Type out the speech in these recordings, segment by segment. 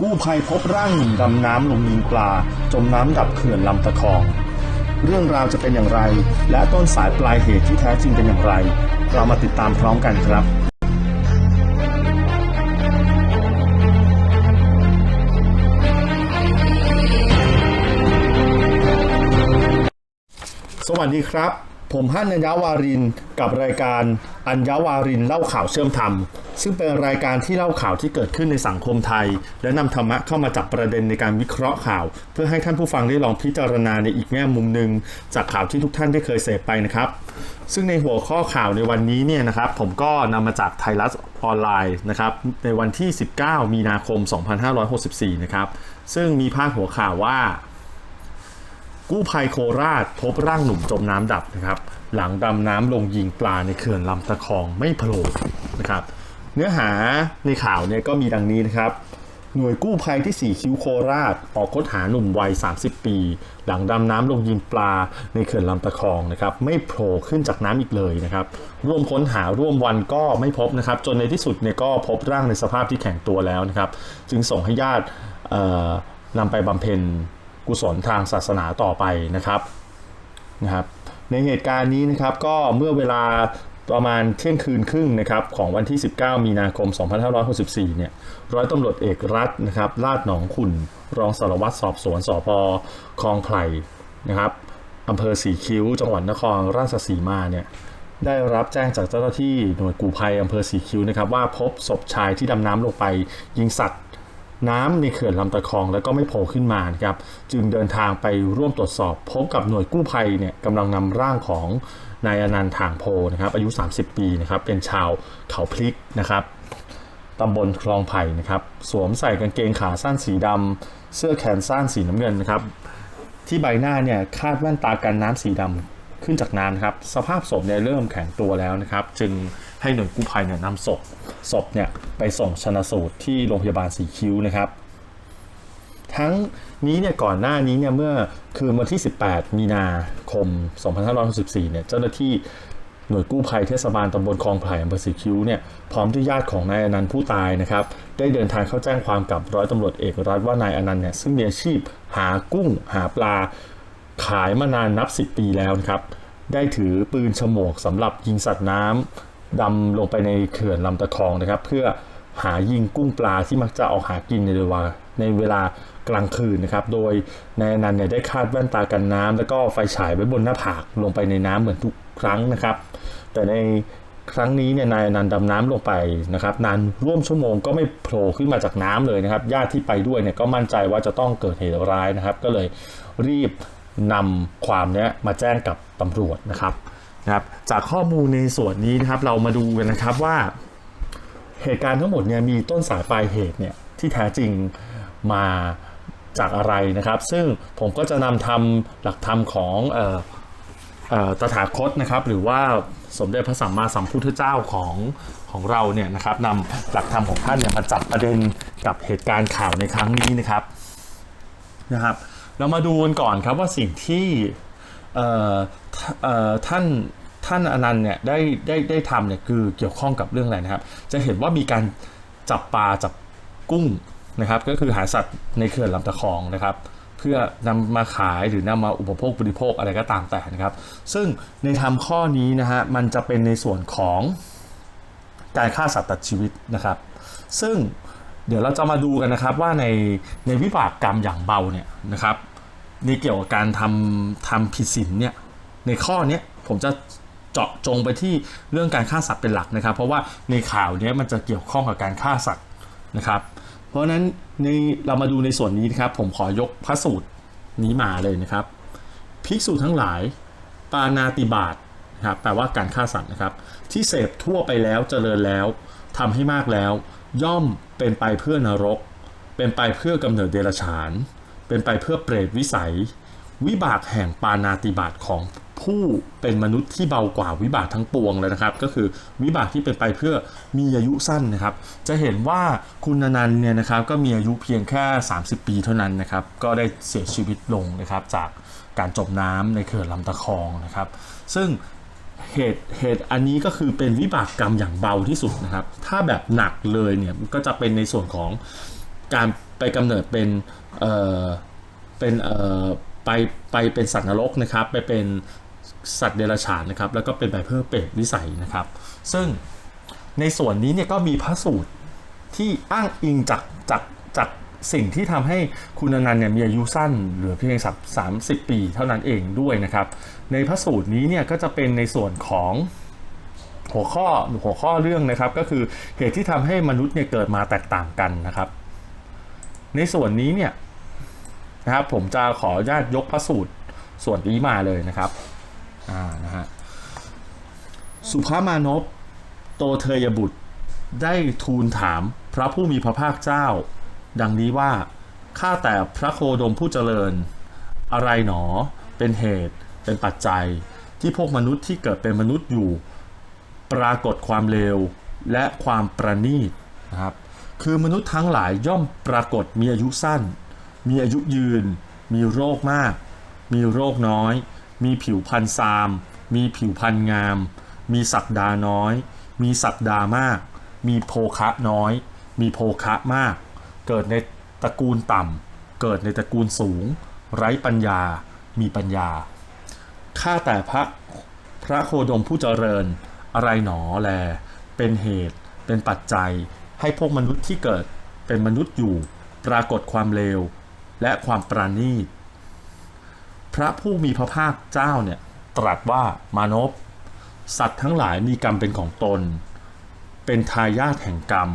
กู้ภัยพบร่างหนุ่มดำน้ำลงยิงปลา จมน้ำดับเขื่อนลำตะคอง เรื่องราวจะเป็นอย่างไร และต้นสายปลายเหตุที่แท้จริงเป็นอย่างไร เรามาติดตามพร้อมกันครับสวัสดีครับ ผมฮั่นอัญญาวารินกับรายการอัญญาวารินเล่าข่าวเชื่อมธรรม ซึ่งเป็นรายการที่เล่าข่าวที่เกิดขึ้นในสังคมไทย และนำธรรมะเข้ามาจับประเด็นในการวิเคราะห์ข่าว เพื่อให้ท่านผู้ฟังได้ลองพิจารณาในอีกแง่มุมหนึ่งจากข่าวที่ทุกท่านได้เคยเสพไปนะครับ ซึ่งในหัวข้อข่าวในวันนี้เนี่ยนะครับ ผมก็นำมาจากไทยรัฐออนไลน์นะครับในวันที่ 19 มีนาคม 2564 นะครับซึ่งมีพาดหัวข่าวว่า กู้ภัยโคราชพบร่างหนุ่มจมน้ำดับนะครับ หลังดำน้ำลงยิงปลาในเขื่อนลำตะคองไม่โผล่นะครับ เนื้อหาในข่าวเนี่ยก็มีดังนี้นะครับ หน่วยกู้ภัยที่ 4 คิ้วโคราช ออกค้นหาหนุ่มวัย 30 ปี หลังดำน้ำลงยิงปลาในเขื่อนลำตะคองนะครับ ไม่โผล่ขึ้นจากน้ำอีกเลยนะครับ ร่วมค้นหาร่วมวันก็ไม่พบนะครับ จนในที่สุดเนี่ยก็พบร่างในสภาพที่แข็งตัวแล้วนะครับ จึงส่งให้ญาตินำไปบำเพ็ญ กุศลทางศาสนาต่อไปนะครับนะครับ ในเหตุการณ์นี้นะครับก็เมื่อเวลาประมาณเที่ยงคืนครึ่งนะครับของวันที่ 19 มีนาคม 2564 เนี่ยร้อยตำรวจเอกรัฐนะครับลาดหนองขุนรองสารวัตรสอบสวนสพคลองไผ่นะครับอำเภอสีคิ้ว จังหวัดนครราชสีมาเนี่ยได้รับแจ้งจากเจ้าหน้าที่หน่วยกู้ภัยอำเภอสีคิ้วนะครับว่าพบศพชายที่ดำน้ำลงไปยิงสัตว์ น้ำในเขื่อนลำตะคอง แล้วก็ไม่โผล่ขึ้นมานครับจึงเดินทางไปร่วมตรวจสอบ พบกับหน่วยกู้ภัยเนี่ยกำลังนำร่างของนายอนันต์ถางโพนะครับอายุ 30 ปีนะครับเป็นชาวเขาพลิกนะครับตำบลคลองไผ่นะครับสวมใส่กางเกงขาสั้นสีดำเสื้อแขนสั้นสีน้ำเงินนะครับที่ใบหน้าเนี่ยคาดแว่นตากันน้ำสีดำขึ้นจากน้ำนะครับสภาพศพเนี่ยเริ่มแข็งตัวแล้วนะครับ จึงให้หน่วยกู้ภัยเนี่ยนำศพศพเนี่ยไปส่งชนะสูตรที่โรงพยาบาลสีคิ้วนะครับ ทั้งนี้เนี่ยก่อนหน้านี้เนี่ยเมื่อคืนวันที่ 18 มีนาคม 2564เนี่ยเจ้าหน้าที่หน่วยกู้ภัยเทศบาลตำบลคลองไผ่อำเภอสีคิ้วเนี่ยพร้อมด้วยญาติของนายอนันต์ผู้ตายนะครับ ได้เดินทางเข้าแจ้งความกับร้อยตำรวจเอกรัฐว่านายอนันต์เนี่ยซึ่งมีอาชีพหากุ้งหาปลาขายมานานนับ 10 ปีแล้วนะครับ ได้ถือปืนฉมวกสำหรับยิงสัตว์น้ำ ดำลงไปในเขื่อนลำตะคองนะครับ เพื่อหายิงกุ้งปลาที่มักจะออกหากินในเวลาในเวลากลางคืนนะครับ โดยนายนันเนี่ยได้คาดแว่นตากันน้ำแล้วก็ไฟฉายไว้บนหน้าผากลงไปในน้ำเหมือนทุกครั้งนะครับ แต่ในครั้งนี้เนี่ยนายนันดำน้ำลงไปนะครับนานร่วมชั่วโมงก็ไม่โผล่ขึ้นมาจากน้ำเลยนะครับญาติที่ไปด้วยเนี่ยก็มั่นใจว่าจะต้องเกิดเหตุร้ายนะครับ ก็เลยรีบนำความเนี้ยมาแจ้งกับตำรวจนะครับ นะครับจากข้อมูลในส่วนนี้นะครับเรามาดูกันนะครับว่าเหตุการณ์ทั้งหมดเนี่ยมีต้นสายปลายเหตุเนี่ยที่แท้จริงมาจากอะไรนะครับ ซึ่งผมก็จะนำทำหลักธรรมของออตถาคตนะครับ หรือว่าสมเด็จพระสัมมาสัมพุทธเจ้าของของเราเนี่ยนะครับนำหลักธรรมของท่านเนี่ยมาจับประเด็นกับเหตุการณ์ข่าวในครั้งนี้นะครับนะครับ เรามาดูกันก่อนครับว่าสิ่งที่ ท่าเออท่านท่านอนันต์เนี่ยได้ได้ได้ทำเนี่ยคือเกี่ยวข้องกับเรื่องอะไรนะครับ จะเห็นว่ามีการจับปลาจับกุ้งนะครับ ก็คือหาสัตว์ในเขื่อนลำตะคองนะครับ เพื่อนำมาขายหรือนำมาอุปโภคบริโภคอะไรก็ตามแต่นะครับ ซึ่งในทำข้อนี้นะฮะมันจะเป็นในส่วนของการฆ่าสัตว์ตัดชีวิตนะครับ ซึ่งเดี๋ยวเราจะมาดูกันนะครับว่าในในวิบากกรรมอย่างเบาเนี่ยนะครับ ในเกี่ยวกับการทำทำผิดศีลเนี่ยในข้อเนี้ยผมจะเจาะจงไปที่เรื่องการฆ่าสัตว์เป็นหลักนะครับ เพราะว่าในข่าวเนี้ยมันจะเกี่ยวข้องกับการฆ่าสัตว์นะครับ เพราะฉะนั้นในเรามาดูในส่วนนี้นะครับ ผมขอยกพระสูตรนี้มาเลยนะครับภิกษุทั้งหลายปานาติบาตนะครับแปลว่าการฆ่าสัตว์นะครับ ที่เสพทั่วไปแล้วเจริญแล้วทำให้มากแล้ว ย่อมเป็นไปเพื่อนรก เป็นไปเพื่อกำเนิดเดรัจฉาน เป็นไปเพื่อเปรตวิสัย วิบากแห่งปานาติบาตของผู้เป็นมนุษย์ที่เบากว่าวิบากทั้งปวงเลยนะครับ ก็คือวิบากที่เป็นไปเพื่อมีอายุสั้นนะครับ จะเห็นว่าคุณนันต์เนี่ยนะครับก็มีอายุเพียงแค่ 30 ปีเท่านั้นนะครับ ก็ได้เสียชีวิตลงนะครับ จากการจมน้ำในเขื่อนลำตะคองนะครับ ซึ่งเหตุเหตุอันนี้ก็คือเป็นวิบากกรรมอย่างเบาที่สุดนะครับ ถ้าแบบหนักเลยเนี่ยก็จะเป็นในส่วนของการไปกำเนิดเป็น เอ่อเป็นเอ่อไปไปเป็นสัตว์นรกนะครับไปเป็นสัตว์เดรัจฉานนะครับแล้วก็เป็นไปเพื่อเปรตวิสัยนะครับ ซึ่งในส่วนนี้เนี่ยก็มีพระสูตรที่อ้างอิงจากจากจากสิ่งที่ทำให้คุณอนันต์เนี่ยมีอายุสั้นเหลือเพียงสักสามสิบปีเท่านั้นเองด้วยนะครับ ในพระสูตรนี้เนี่ยก็จะเป็นในส่วนของหัวข้อหัวข้อเรื่องนะครับ ก็คือเหตุที่ทำให้มนุษย์เนี่ยเกิดมาแตกต่างกันนะครับ ในส่วนนี้เนี่ย นะครับ ผมจะขออนุญาตยกพระสูตรส่วนนี้มาเลยนะครับอ่านะฮะสุภามานพโตเทยบุตรได้ทูลถามพระผู้มีพระภาคเจ้า ดังนี้ว่าข้าแต่พระโคดมผู้เจริญ อะไรหนอเป็นเหตุเป็นปัจจัยที่พวกมนุษย์ที่เกิดเป็นมนุษย์อยู่ ปรากฏความเลวและความประณีตนะครับคือมนุษย์ทั้งหลายย่อมปรากฏมีอายุสั้น มีอายุยืน มีโรคมาก มีโรคน้อย มีผิวพรรณซาม มีผิวพรรณงาม มีศักดาน้อย มีศักดามาก มีโภคะน้อย มีโภคะมาก เกิดในตระกูลต่ำ เกิดในตระกูลสูง ไร้ปัญญา มีปัญญา ข้าแต่พระพระโคดมผู้เจริญ อะไรหนอแล เป็นเหตุ เป็นปัจจัย ให้พวกมนุษย์ที่เกิดเป็นมนุษย์อยู่ ปรากฏความเลว และความปราณีต พระผู้มีพระภาคเจ้าเนี่ยตรัสว่ามานพสัตว์ทั้งหลายมีกรรมเป็นของตน เป็นทายาทแห่งกรรม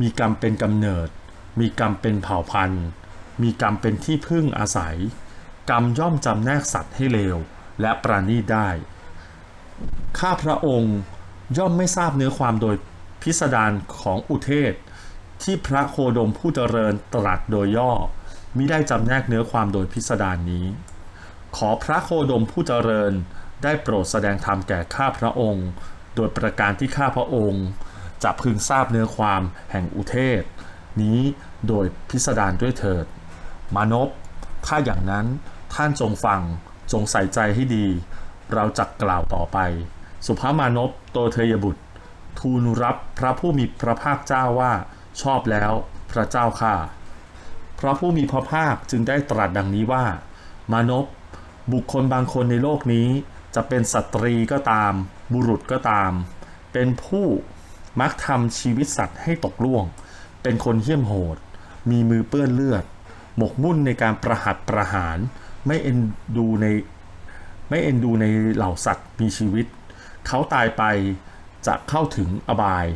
มีกรรมเป็นกำเนิด มีกรรมเป็นเผ่าพันธุ์ มีกรรมเป็นที่พึ่งอาศัย กรรมย่อมจำแนกสัตว์ให้เลวและปราณีตได้ ข้าพระองค์ย่อมไม่ทราบเนื้อความโดยพิสดารของอุเทศ ที่พระโคดมผู้เจริญตรัสโดยย่อ มิได้จำแนกเนื้อความโดยพิสดารนี้ ขอพระโคดมผู้เจริญได้โปรดแสดงธรรมแก่ข้าพระองค์ โดยประการที่ข้าพระองค์จะพึงทราบเนื้อความแห่งอุเทศ นี้โดยพิสดารด้วยเถิด มานพถ้าอย่างนั้นท่านจงฟังจงใส่ใจให้ดี เราจักกล่าวต่อไป สุภามานพโตเทยบุตร ทูลรับพระผู้มีพระภาคเจ้าว่าชอบแล้วพระเจ้าข้า พระผู้มีพระภาคจึงได้ตรัสดังนี้ว่า มานพบุคคลบางคนในโลกนี้ จะเป็นสตรีก็ตาม บุรุษก็ตาม เป็นผู้มักทำชีวิตสัตว์ให้ตกล่วง เป็นคนเหี้ยมโหด มีมือเปื้อนเลือด หมกมุ่นในการประหัตประหาร ไม่เอ็นดูในไม่เอ็นดูในเหล่าสัตว์มีชีวิต เขาตายไปจะเข้าถึงอบาย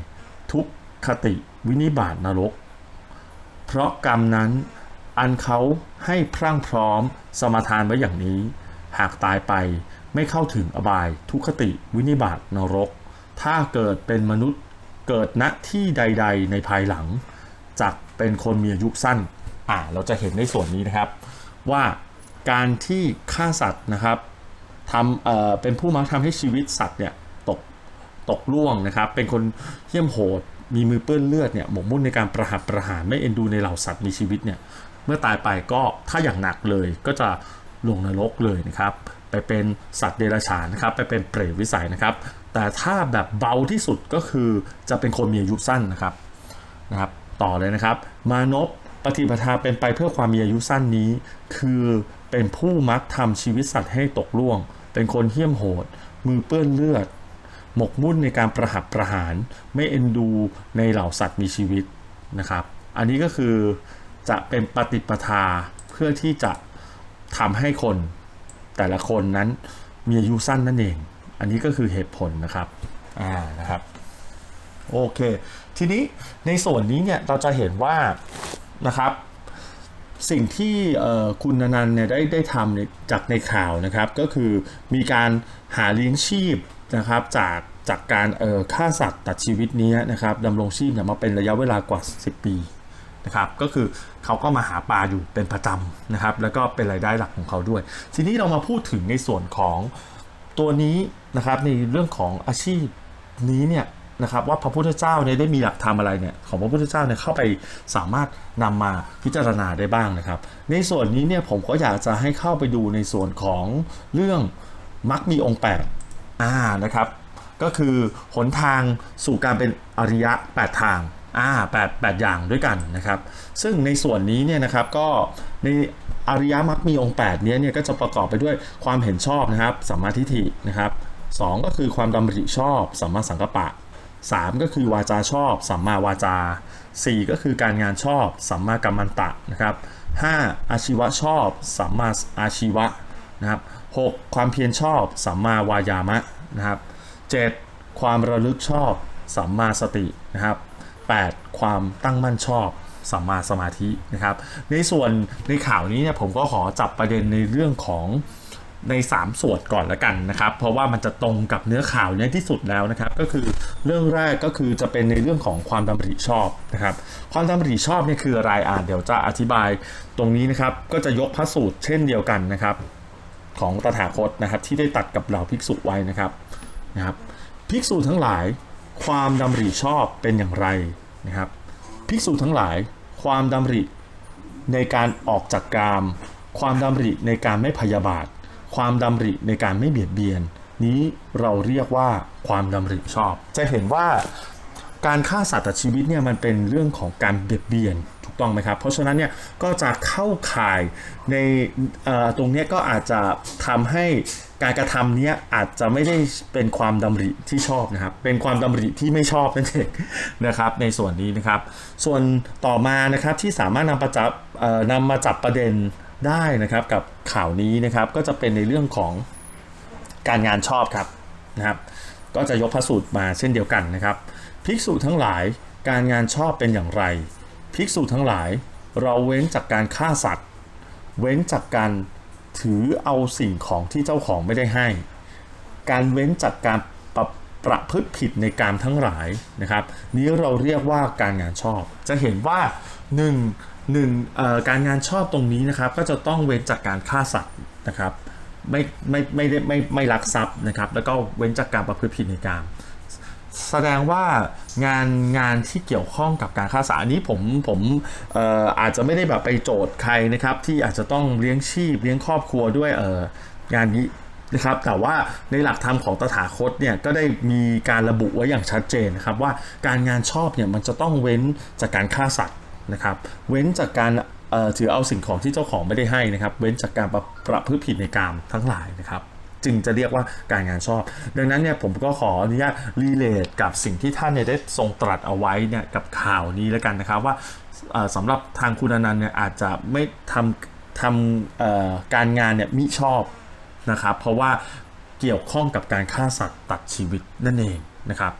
ทุกขติวินิบาตนรก เพราะกรรมนั้น อันเขาให้พรั่งพร้อมสมาทานไว้อย่างนี้ หากตายไปไม่เข้าถึงอบายทุกขติวินิบาตนรก ถ้าเกิดเป็นมนุษย์เกิดณที่ใด ๆ ในภายหลังจักเป็นคนมีอายุสั้นอ่าเราจะเห็นในส่วนนี้นะครับ ว่าการที่ฆ่าสัตว์นะครับทำเอ่อเป็นผู้มักทำให้ชีวิตสัตว์เนี่ยตกตกล่วงนะครับ เป็นคนเหี้ยมโหด มีมือเปื้อนเลือดเนี่ยหมกมุ่นในการประหัตประหารไม่เอ็นดูในเหล่าสัตว์มีชีวิตเนี่ยเมื่อตายไปก็ถ้าอย่างหนักเลยก็จะลงนรกเลยนะครับไปเป็นสัตว์เดรัจฉานนะครับไปเป็นเปรตวิสัยนะครับ แต่ถ้าแบบเบาที่สุดก็คือจะเป็นคนมีอายุสั้นนะครับนะครับ ต่อเลยนะครับ มานพปฏิปทาเป็นไปเพื่อความมีอายุสั้นนี้ คือเป็นผู้มักทำชีวิตสัตว์ให้ตกล่วง เป็นคนเหี้ยมโหด มือเปื้อนเลือด หมกมุ่นในการประหัตประหาร ไม่เอ็นดูในเหล่าสัตว์มีชีวิตนะครับ อันนี้ก็คือจะเป็นปฏิปทาเพื่อที่จะทำให้คนแต่ละคนนั้นมีอายุสั้นนั่นเอง อันนี้ก็คือเหตุผลนะครับ อ่า นะครับ โอเค ทีนี้ในส่วนนี้เนี่ยเราจะเห็นว่านะครับ สิ่งที่คุณนันท์เนี่ยได้ได้ทำจากในข่าวนะครับ ก็คือมีการหาเลี้ยงชีพ นะครับจากจากการเอ่อฆ่าสัตว์ตัดชีวิตนี้นะครับดำรงชีพเนี่ยมาเป็นระยะเวลากว่า 10 ปีนะครับก็คือเขาก็มาหาปลาอยู่เป็นประจำนะครับ แล้วก็เป็นรายได้หลักของเขาด้วย ทีนี้เรามาพูดถึงในส่วนของตัวนี้นะครับในเรื่องของอาชีพนี้เนี่ยนะครับว่าพระพุทธเจ้าเนี่ยได้มีหลักธรรมอะไรเนี่ยของพระพุทธเจ้าเนี่ยเข้าไปสามารถนำมาพิจารณาได้บ้างนะครับ ในส่วนนี้เนี่ยผมก็อยากจะให้เข้าไปดูในส่วนของเรื่องมักมีองค์แปด อ่านะครับ ก็คือหนทางสู่การเป็นอริยะ 8 ทางอ่าแปดแปดอย่างด้วยกันนะครับ ซึ่งในส่วนนี้เนี่ยนะครับก็ในอริยมรรคมีองค์8เนี้ยเนี่ยก็จะประกอบไปด้วยความเห็นชอบนะครับสัมมาทิฏฐินะครับสองก็คือความดำริชอบสัมมาสังกัปปะสามก็คือวาจาชอบสัมมาวาจาสี่ก็คือการงานชอบสัมมากัมมันตะนะครับห้าอาชีวะชอบสัมมาอาชีวะนะครับ หกความเพียรชอบสัมมาวายามะนะครับเจ็ดความระลึกชอบสัมมาสตินะครับ 8. ความตั้งมั่นชอบสัมมาสมาธินะครับ ในส่วนในข่าวนี้เนี่ยผมก็ขอจับประเด็นในเรื่องของใน 3 ส่วนก่อนละกันนะครับ เพราะว่ามันจะตรงกับเนื้อข่าวเนี่ยที่สุดแล้วนะครับ ก็คือเรื่องแรกก็คือจะเป็นในเรื่องของความดำริชอบนะครับ ความดำริชอบเนี่ยคืออะไรอ่านเดี๋ยวจะอธิบายตรงนี้นะครับ ก็จะยกพระสูตรเช่นเดียวกันนะครับ ของตถาคตนะครับ ที่ได้ตัดกับเหล่าภิกษุไว้นะครับนะครับ ภิกษุทั้งหลายความดำริชอบเป็นอย่างไรนะครับ ภิกษุทั้งหลายความดำริในการออกจากกาม ความดำริในการไม่พยาบาท ความดำริในการไม่เบียดเบียน นี้เราเรียกว่าความดำริชอบ จะเห็นว่า การฆ่าสัตว์ตัดชีวิตเนี่ยมันเป็นเรื่องของการเบียดเบียนถูกต้องไหมครับ เพราะฉะนั้นเนี่ยก็จะเข้าข่ายในตรงนี้ก็อาจจะทำให้การกระทำนี้อาจจะไม่ได้เป็นความดำริที่ชอบนะครับ เป็นความดำริที่ไม่ชอบนั่นเองนะครับ ในส่วนนี้นะครับ ส่วนต่อมานะครับที่สามารถนำประจับนำมาจับประเด็นได้นะครับกับข่าวนี้นะครับก็จะเป็นในเรื่องของการงานชอบครับนะครับ ก็จะยกพระสูตรมาเช่นเดียวกันนะครับ ภิกษุทั้งหลายการงานชอบเป็นอย่างไร ภิกษุทั้งหลายเราเว้นจากการฆ่าสัตว์ เว้นจากการถือเอาสิ่งของที่เจ้าของไม่ได้ให้ การเว้นจากการประประพฤติผิดในการทั้งหลายนะครับ นี้เราเรียกว่าการงานชอบ จะเห็นว่า1นึ่งหนึ่งการงานชอบตรงนี้นะครับ ก็จะต้องเว้นจากการฆ่าสัตว์นะครับ ไม่ไม่ไม่ได้ไม่ไม่ลักทรัพย์นะครับ แล้วก็เว้นจากการประพฤติผิดในการ แสดงว่างานงานที่เกี่ยวข้องกับการฆ่าสัตว์อันนี้ผมผมอออาจจะไม่ได้แบบไปโจทย์ใครนะครับ ที่อาจจะต้องเลี้ยงชีพเลี้ยงครอบครัวด้วยเอองานนี้นะครับแต่ว่าในหลักธรรมของตถาคตเนี่ยก็ได้มีการระบุไว้อย่างชัดเจนนะครับว่าการงานชอบเนี่ยมันจะต้องเว้นจากการฆ่าสัตว์นะครับ เว้นจากการเออถือเอาสิ่งของที่เจ้าของไม่ได้ให้นะครับ เว้นจากการประประพฤติผิดในกามทั้งหลายนะครับ จึงจะเรียกว่าการงานชอบ ดังนั้นเนี่ยผมก็ขออนุญาตรีเลทกับสิ่งที่ท่านเนี่ยได้ทรงตรัสเอาไว้เนี่ยกับข่าวนี้แล้วกันนะครับว่าสำหรับทางคุณอนันต์เนี่ยอาจจะไม่ทำทำการงานเนี่ยมิชอบนะครับเพราะว่าเกี่ยวข้องกับการฆ่าสัตว์ตัดชีวิตนั่นเองนะครับ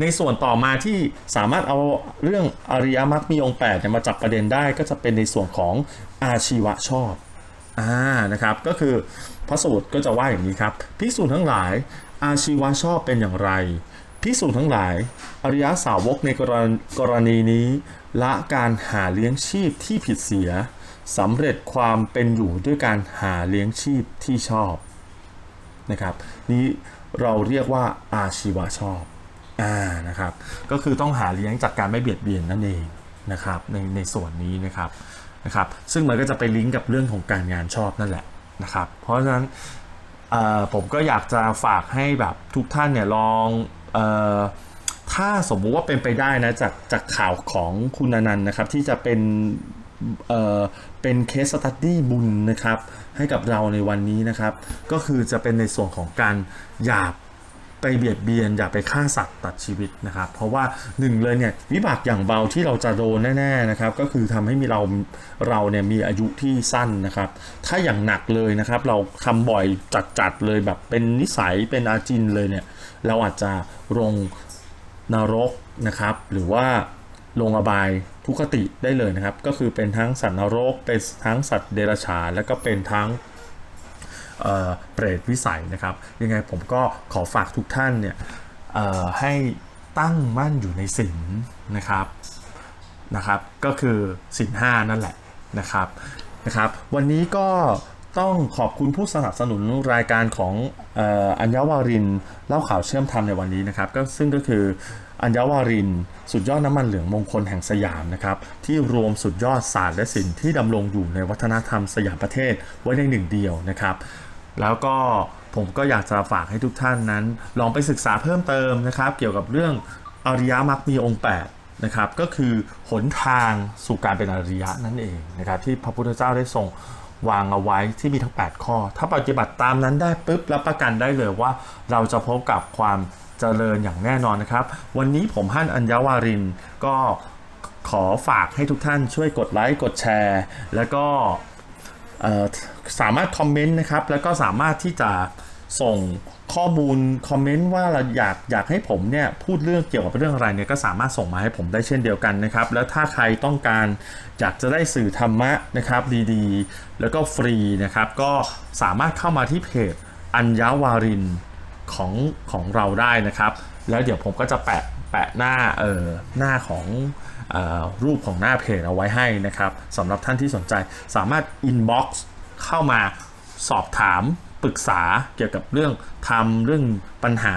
ในส่วนต่อมาที่สามารถเอาเรื่องอริยมรรคมีองค์8เนี่ยมาจับประเด็นได้ก็จะเป็นในส่วนของอาชีวะชอบ อ่านะครับก็คือพระสูตรก็จะว่าอย่างนี้ครับภิกษุทั้งหลาย อาชีวะชอบเป็นอย่างไรภิกษุทั้งหลาย อริยสาวกในกรณกรณีนี้ ละการหาเลี้ยงชีพที่ผิดเสียสำเร็จความเป็นอยู่ด้วยการหาเลี้ยงชีพที่ชอบนะครับนี้เราเรียกว่าอาชีวะชอบอ่านะครับก็คือต้องหาเลี้ยงจากการไม่เบียดเบียนนั่นเองนะครับในในส่วนนี้นะครับ นะครับซึ่งมันก็จะไปลิงก์กับเรื่องของการงานชอบนั่นแหละนะครับเพราะฉะนั้นผมก็อยากจะฝากให้แบบทุกท่านเนี่ยลองออถ้าสมมุติว่าเป็นไปได้นะจากจากข่าวของคุณนันต์นะครับที่จะเป็นเเป็นเคสสตัดดี้บุญนะครับให้กับเราในวันนี้นะครับ ก็คือจะเป็นในส่วนของการอย่า ไปเบียดเบียนอย่าไปฆ่าสัตว์ตัดชีวิตนะครับ เพราะว่าหนึ่งเลยเนี่ยวิบากอย่างเบาที่เราจะโดนแน่ๆนะครับ ก็คือทำให้มีเราเราเนี่ยมีอายุที่สั้นนะครับ ถ้าอย่างหนักเลยนะครับ เราทำบ่อยจัดๆเลยแบบเป็นนิสัยเป็นอาจินเลยเนี่ย เราอาจจะลงนรกนะครับ หรือว่าลงอบายทุกขติได้เลยนะครับ ก็คือเป็นทั้งสัตว์นรกเป็นทั้งสัตว์เดรัจฉานแล้วก็เป็นทั้ง เปรตวิสัยนะครับ ยังไงผมก็ขอฝากทุกท่านเนี่ยให้ตั้งมั่นอยู่ในศีลนะครับนะครับ ก็คือศีลห้านั่นแหละนะครับนะครับ วันนี้ก็ต้องขอบคุณผู้สนับสนุนรายการของอัญญวารินเล่าข่าวเชื่อมธรรมในวันนี้นะครับ ก็ซึ่งก็คือ อัญวาริน สุดยอดน้ำมันเหลืองมงคลแห่งสยามนะครับ ที่รวมสุดยอดศาสตร์และศิลป์ที่ดำรงอยู่ในวัฒนธรรมสยามประเทศไว้ในหนึ่งเดียวนะครับ แล้วก็ผมก็อยากจะฝากให้ทุกท่านนั้น ลองไปศึกษาเพิ่มเติมนะครับ เกี่ยวกับเรื่องอริยมรรคมีองค์นะครับ ก็คือหนทางสู่การเป็นอริยะนั่นเองนะครับ ที่พระพุทธเจ้าได้ทรงวางเอาไว้ที่มีทั้ง 8 ข้อ ถ้าปฏิบัติตามนั้นได้ปุ๊บรับประกันได้เลยว่า เราจะพบกับความ เจริญอย่างแน่นอนนะครับ วันนี้ผมฮั่นอัญญาวารินก็ขอฝากให้ทุกท่านช่วยกดไลค์กดแชร์ แล้วก็สามารถคอมเมนต์นะครับ แล้วก็สามารถที่จะส่งข้อมูลคอมเมนต์ว่าเราอยากอยากให้ผมเนี่ยพูดเรื่องเกี่ยวกับเรื่องอะไรเนี่ยก็สามารถส่งมาให้ผมได้เช่นเดียวกันนะครับ แล้วถ้าใครต้องการอยากจะได้สื่อธรรมะนะครับดีๆ แล้วก็ฟรีนะครับ ก็สามารถเข้ามาที่เพจอัญญาวาริน ของของเราได้นะครับ แล้วเดี๋ยวผมก็จะแปะแปะหน้าเอ่อหน้าของออรูปของหน้าเพจเอาไว้ให้นะครับสำหรับท่านที่สนใจสามารถ inbox เข้ามาสอบถามปรึกษาเกี่ยวกับเรื่องทำเรื่องปัญหา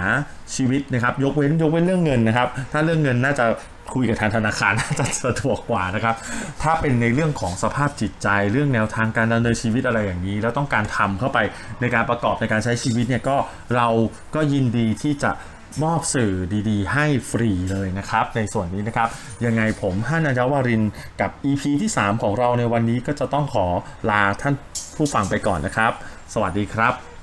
ชีวิตนะครับ ยกเว้นยกเว้นเรื่องเงินนะครับ ถ้าเรื่องเงินน่าจะ คุยกับทางธนาคารน่าจะสะดวกกว่านะครับ ถ้าเป็นในเรื่องของสภาพจิตใจเรื่องแนวทางการดำเนินชีวิตอะไรอย่างนี้ แล้วต้องการทำเข้าไปในการประกอบในการใช้ชีวิตเนี่ยก็เราก็ยินดีที่จะมอบสื่อดีๆ ให้ฟรีเลยนะครับ ในส่วนนี้นะครับ ยังไงผมฮั่นอัญญาวารินกับ EP ที่ 3 ของเราในวันนี้ก็จะต้องขอลาท่านผู้ฟังไปก่อนนะครับ สวัสดีครับ